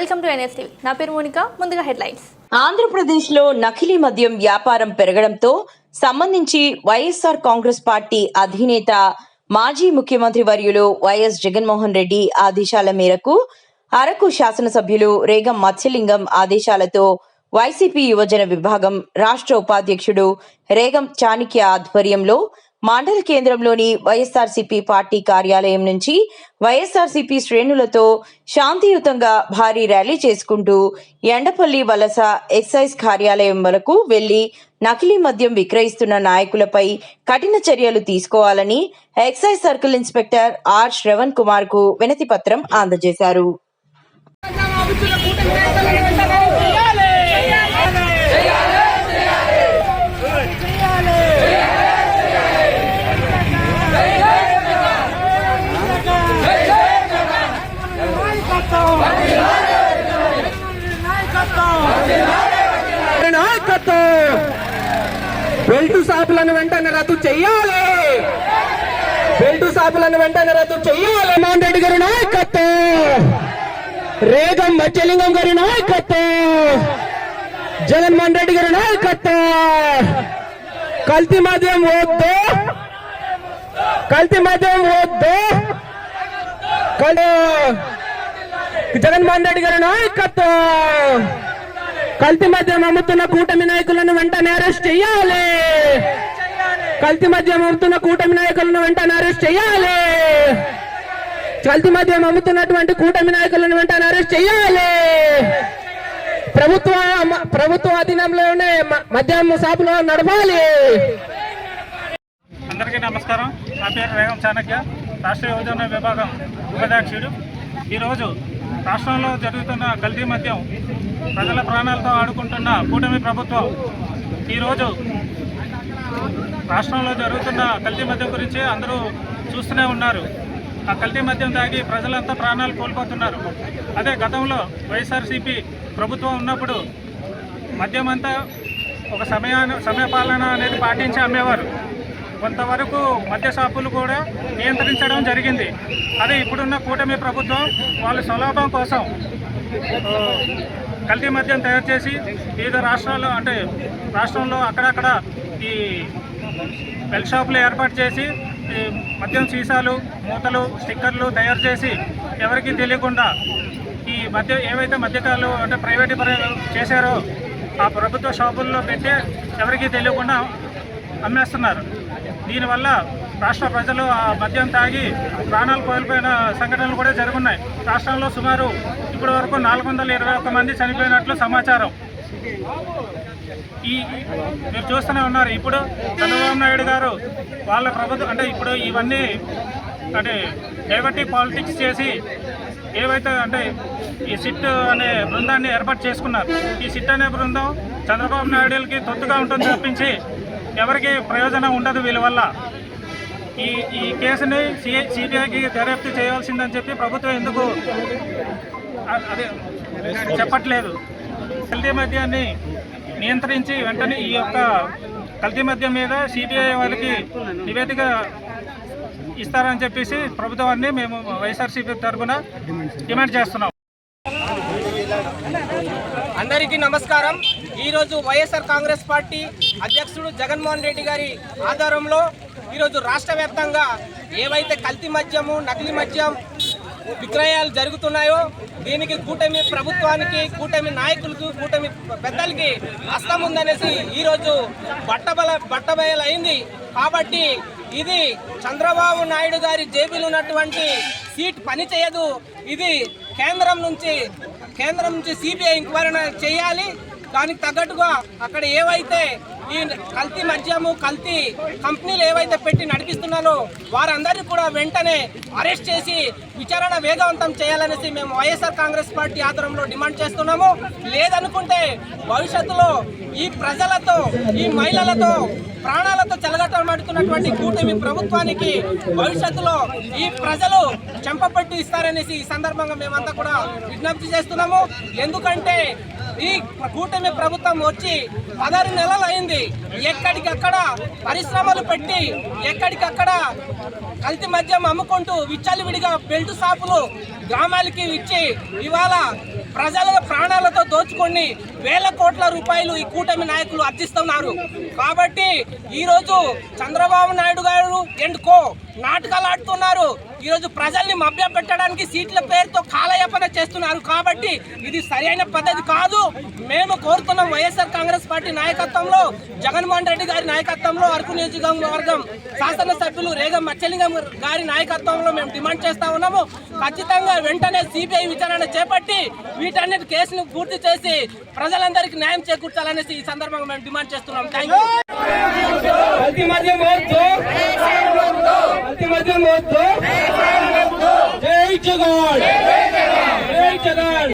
Welcome to NSTV నా పేరు Monica. ముందుగా హెడ్లైన్స్. ఆంధ్రప్రదేశ్లో నకిలీ మద్యం వ్యాపారం పెరగడంతో సంబంధించి వైఎస్ఆర్ కాంగ్రెస్ పార్టీ అధినేత మాజీ ముఖ్యమంత్రి వర్యులు వైఎస్ జగన్మోహన్ రెడ్డి ఆదేశాల మేరకు అరకు శాసనసభ్యులు రేగం మత్స్యలింగం ఆదేశాలతో వైసీపీ యువజన విభాగం రాష్ట్ర ఉపాధ్యక్షుడు రేగం చాణిక్య ఆధ్వర్యంలో మండల కేంద్రంలోని వైఎస్ఆర్సీపీ పార్టీ కార్యాలయం నుంచి వైఎస్ఆర్సీపీ శ్రేణులతో శాంతియుతంగా భారీ ర్యాలీ చేసుకుంటూ ఎండపల్లి వలస ఎక్సైజ్ కార్యాలయం వరకు వెళ్ళి నకిలీ మద్యం విక్రయిస్తున్న నాయకులపై కఠిన చర్యలు తీసుకోవాలని excise circle inspector R Sravan కుమార్కు వినతి పత్రం అందజేశారు. బెల్టు షాపులను వెంటనే రద్దు చెయ్యాలి. బెల్టు షాపులను వెంటనే రద్దు చెయ్యాలి. మోహన్ రెడ్డి గారి నాయకత్వం. రేగం మత్స్యలింగం గారి నాయకత్వం. జగన్మోహన్ రెడ్డి గారి నాయకత్వం. కల్తీ మద్యం వద్దు కల్తీ మద్యం వద్దు జగన్మోహన్ రెడ్డి గారి నాయకత్వం. కల్తీ మద్యం అమ్ముతున్న కూటమి నాయకులను వెంటనే అరెస్ట్ చేయాలి. కల్తీ మద్యం అమ్ముతున్న కూటమి నాయకులను వెంటనే అరెస్ట్ చేయాలి. కల్తీ మద్యం అమ్ముతున్నటువంటి కూటమి నాయకులను వెంటనే అరెస్ట్ చేయాలి. ప్రభుత్వ ప్రభుత్వ అధీనంలోనే మ- మద్యం షాపులో నడపాలి అందరికీ నమస్కారం. నా పేరు రేగం చాణక్య రాష్ట్ర యువజన విభాగం ఉపాధ్యక్షుడు. ఈరోజు రాష్ట్రంలో జరుగుతున్న కల్తీ మద్యం ప్రజల ప్రాణాలతో ఆడుకుంటున్న కూటమి ప్రభుత్వం ఈరోజు రాష్ట్రంలో జరుగుతున్న కల్తీ మద్యం గురించి అందరూ చూస్తూనే ఉన్నారు. ఆ కల్తీ మద్యం తాగి ప్రజలంతా ప్రాణాలు కోల్పోతున్నారు. అదే గతంలో వైఎస్ఆర్సీపీ ప్రభుత్వం ఉన్నప్పుడు మద్యం అంతా ఒక సమయాన్ని సమయపాలన అనేది పాటించి అమ్మేవారు. కొంతవరకు మద్య షాపులు కూడా నియంత్రించడం జరిగింది. అదే ఇప్పుడున్న కూటమి ప్రభుత్వం వాళ్ళ స్వలాభం కోసం కల్తీ మద్యం తయారు చేసి వివిధ రాష్ట్రాల్లో అంటే రాష్ట్రంలో అక్కడక్కడ ఈ బెల్ షాపులు ఏర్పాటు చేసి ఈ మద్యం సీసాలు మూతలు స్టిక్కర్లు తయారు చేసి ఎవరికీ తెలియకుండా ఈ మధ్య ఏవైతే మద్యకాలు అంటే ప్రైవేట్ చేశారో ఆ ప్రభుత్వ షాపుల్లో పెట్టి ఎవరికీ తెలియకుండా అమ్మేస్తున్నారు. దీనివల్ల రాష్ట్ర ప్రజలు ఆ మద్యం తాగి ప్రాణాలు కోల్పోయిన సంఘటనలు కూడా జరుగున్నాయి. రాష్ట్రంలో సుమారు ఇప్పటి వరకు నాలుగు వందల ఇరవై ఒక్క మంది చనిపోయినట్లు సమాచారం. ఈ మీరు చూస్తూనే ఉన్నారు. ఇప్పుడు చంద్రబాబు నాయుడు గారు వాళ్ళ ప్రభుత్వం అంటే ఇప్పుడు ఇవన్నీ అంటే డైవర్టీ పాలిటిక్స్ చేసి ఏవైతే అంటే ఈ సిట్ అనే బృందాన్ని ఏర్పాటు చేసుకున్నారు. ఈ సిట్ అనే బృందం చంద్రబాబు నాయుడుకి తొత్తుగా ఉంటుంది తప్పించి ఎవరికి ప్రయోజనం ఉండదు వీళ్ళ వల్ల. ఈ ఈ కేసుని సిఐ సిబిఐకి దర్యాప్తు చేయాల్సిందని చెప్పి ప్రభుత్వం ఎందుకు అదే చెప్పట్లేదు. కల్తీ మద్యాన్ని నియంత్రించి వెంటనే ఈ యొక్క కల్తీ మద్యం మీద సిబిఐ వాళ్ళకి నివేదిక ఇస్తారని చెప్పేసి ప్రభుత్వాన్ని మేము వైఎస్ఆర్సీపీ తరఫున డిమాండ్ చేస్తున్నాం. అందరికీ నమస్కారం. ఈరోజు వైఎస్ఆర్ కాంగ్రెస్ పార్టీ అధ్యక్షుడు జగన్మోహన్ రెడ్డి గారి ఆధారంలో ఈరోజు రాష్ట్ర వ్యాప్తంగా ఏవైతే కల్తీ మద్యము నకిలీ మద్యం విక్రయాలు జరుగుతున్నాయో దీనికి కూటమి ప్రభుత్వానికి కూటమి నాయకులకు కూటమి పెద్దలకి హస్తం ఉందనేసి ఈరోజు బట్టబల బట్టబయలైంది. కాబట్టి ఇది చంద్రబాబు నాయుడు గారి జేబీలు ఉన్నటువంటి సీట్ పని చేయదు ఇది కేంద్రం నుంచి కేంద్రం నుంచి సిబిఐ ఎంక్వైరీ చేయాలి. దానికి తగ్గట్టుగా అక్కడ ఏవైతే ఈ కల్తీ మద్యము కల్తీ కంపెనీలు ఏవైతే పెట్టి నడిపిస్తున్నారో వారందరినీ కూడా వెంటనే అరెస్ట్ చేసి విచారణ వేగవంతం చేయాలనేసి మేము వైఎస్ఆర్ కాంగ్రెస్ పార్టీ ఆధ్వర్యంలో డిమాండ్ చేస్తున్నాము. లేదనుకుంటే భవిష్యత్తులో ఈ ప్రజలతో ఈ మహిళలతో ప్రాణాలతో చెలగట్టబడుతున్నటువంటి కూటమి ప్రభుత్వానికి భవిష్యత్తులో ఈ ప్రజలు చెంపపెట్టి ఇస్తారనేసి ఈ సందర్భంగా మేమంతా కూడా విజ్ఞప్తి చేస్తున్నాము. ఎందుకంటే ఈ కూటమి ప్రభుత్వం వచ్చి పదహారు నెలలు అయింది. ఎక్కడికక్కడ పరిశ్రమలు పెట్టి ఎక్కడికక్కడ కల్తీ మద్యం అమ్ముకుంటూ విచ్చలవిడిగా బెల్ట్ షాపులు గ్రామాలకి ఇచ్చి ఇవాళ ప్రజల ప్రాణాలతో దోచుకొని వేల కోట్ల రూపాయలు ఈ కూటమి నాయకులు అర్జిస్తున్నారు. కాబట్టి ఈరోజు చంద్రబాబు నాయుడు గారు అండ్ కో నాటకాలు ఆడుతున్నారు. ఈరోజు ప్రజల్ని మభ్య పెట్టడానికి సీట్ల పేరుతో కాలయాపన చేస్తున్నారు. కాబట్టి ఇది సరైన పద్ధతి కాదు. మేము కోరుతున్నాం వైఎస్ఆర్ కాంగ్రెస్ పార్టీ నాయకత్వంలో జగన్మోహన్ రెడ్డి గారి నాయకత్వంలో అరకు నియోజకవర్గం శాసనసభ్యులు రేగం మచ్చలింగం గారి నాయకత్వంలో మేము డిమాండ్ చేస్తా ఉన్నాము. ఖచ్చితంగా వెంటనే సిబిఐ విచారణ చేపట్టి వీటన్నిటి కేసును పూర్తి చేసి ప్రజలందరికీ న్యాయం చేకూర్చాలనేసి ఈ సందర్భంగా మేము డిమాండ్ చేస్తున్నాం. థ్యాంక్ యూ జై జగన్